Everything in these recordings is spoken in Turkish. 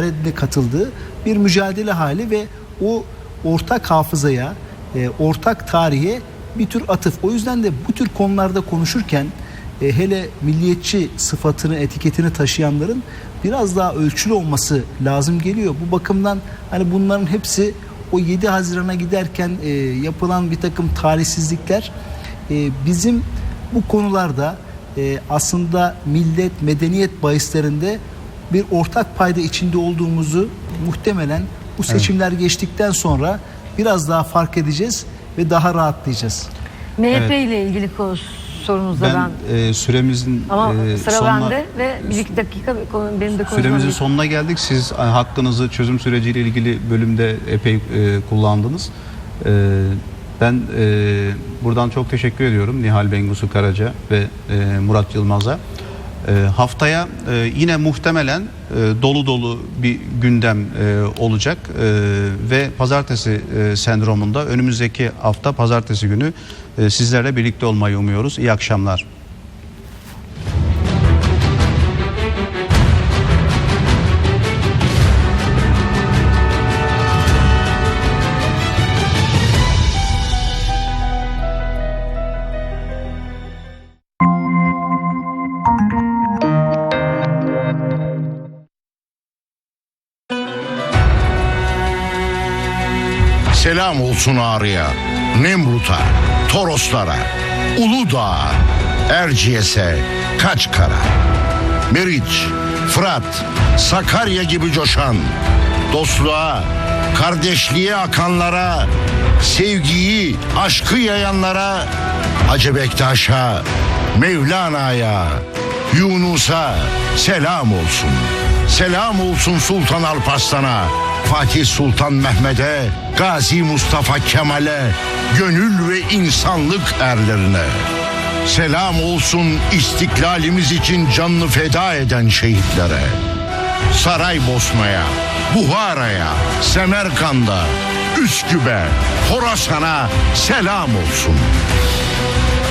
de katıldığı bir mücadele hali ve o ortak hafızaya, e, ortak tarihe bir tür atıf. O yüzden de bu tür konularda konuşurken e, hele milliyetçi sıfatını, etiketini taşıyanların biraz daha ölçülü olması lazım geliyor. Bu bakımdan hani bunların hepsi o 7 Haziran'a giderken e, yapılan bir takım talihsizlikler e, bizim bu konularda e, aslında millet, medeniyet bahislerinde bir ortak payda içinde olduğumuzu muhtemelen bu seçimler geçtikten sonra biraz daha fark edeceğiz ve daha rahatlayacağız. MHP ile ilgili sorunuzda ben, Ben e, süremizin ama e, sıra sonuna- bende ve bir iki dakika benim de konuşmam Süremizin gerekiyor. sonuna geldik. Siz e, hakkınızı çözüm süreciyle ilgili bölümde epey e, kullandınız. E, ben e, buradan çok teşekkür ediyorum Nihal Bengusu Karaca ve e, Murat Yılmaz'a. E, haftaya e, yine muhtemelen e, dolu dolu bir gündem e, olacak ve pazartesi e, sendromunda önümüzdeki hafta pazartesi günü sizlerle birlikte olmayı umuyoruz. İyi akşamlar. Selam olsun Ağrı'ya, Nemrut'a, Toroslara, Uludağ'a, Erciyes'e, Kaçkar'a. Meriç, Fırat, Sakarya gibi coşan, dostluğa, kardeşliğe akanlara, sevgiyi, aşkı yayanlara, Hacı Bektaş'a, Mevlana'ya, Yunus'a selam olsun. Selam olsun Sultan Alparslan'a, Fatih Sultan Mehmet'e, Gazi Mustafa Kemal'e, gönül ve insanlık erlerine. Selam olsun istiklalimiz için canını feda eden şehitlere. Saraybosna'ya, Buhara'ya, Semerkand'a, Üsküp'e, Horasan'a selam olsun.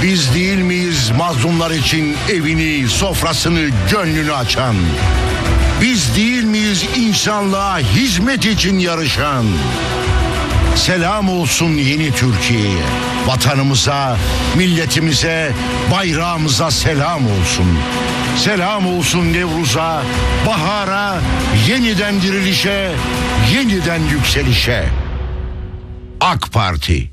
Biz değil miyiz mazlumlar için evini, sofrasını, gönlünü açan? Biz değil miyiz insanlığa hizmet için yarışan? Selam olsun yeni Türkiye'ye, vatanımıza, milletimize, bayrağımıza selam olsun. Selam olsun Nevruz'a, bahara, yeniden dirilişe, yeniden yükselişe. AK Parti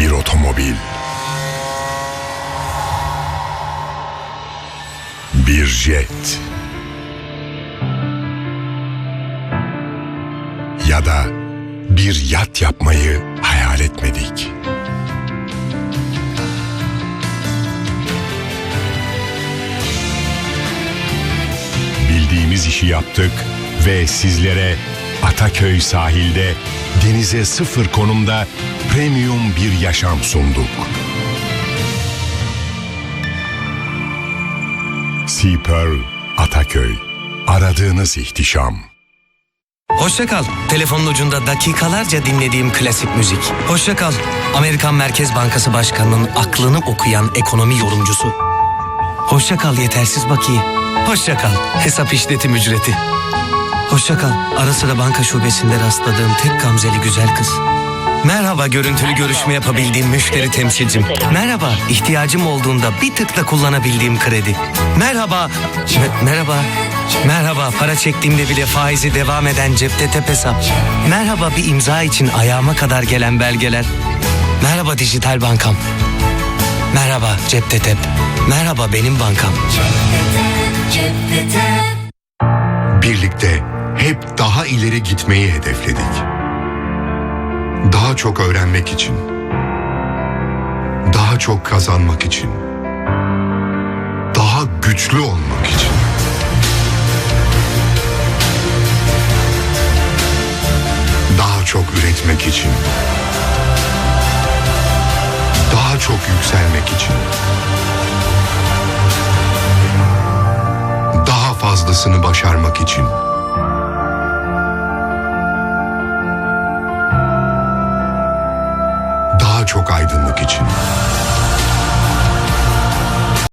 Bir otomobil. Bir jet. Ya da bir yat yapmayı hayal etmedik. Bildiğimiz işi yaptık ve sizlere Ataköy sahilde denize sıfır konumda premium bir yaşam sunduk. Sea Pearl Ataköy. Aradığınız ihtişam. Hoşça kal. Telefonun ucunda dakikalarca dinlediğim klasik müzik. Hoşça kal. Amerikan Merkez Bankası Başkanı'nın aklını okuyan ekonomi yorumcusu. Hoşça kal yetersiz bakiye. Hoşça kal. Hesap işletim ücreti. Hoşça kal. Ara sıra banka şubesinde rastladığım tek gamzeli güzel kız. Merhaba görüntülü görüşme yapabildiğim müşteri temsilcim. Merhaba ihtiyacım olduğunda bir tıkla kullanabildiğim kredi. Merhaba. Me- merhaba. Merhaba para çektiğimde bile faizi devam eden cepte tep hesap. Merhaba bir imza için ayağıma kadar gelen belgeler. Merhaba dijital bankam. Merhaba cepte tep. Merhaba benim bankam. Birlikte hep daha ileri gitmeyi hedefledik. Daha çok öğrenmek için. Daha çok kazanmak için. Daha güçlü olmak için. Daha çok üretmek için. Daha çok yükselmek için. Daha fazlasını başarmak için. Çok aydınlık için.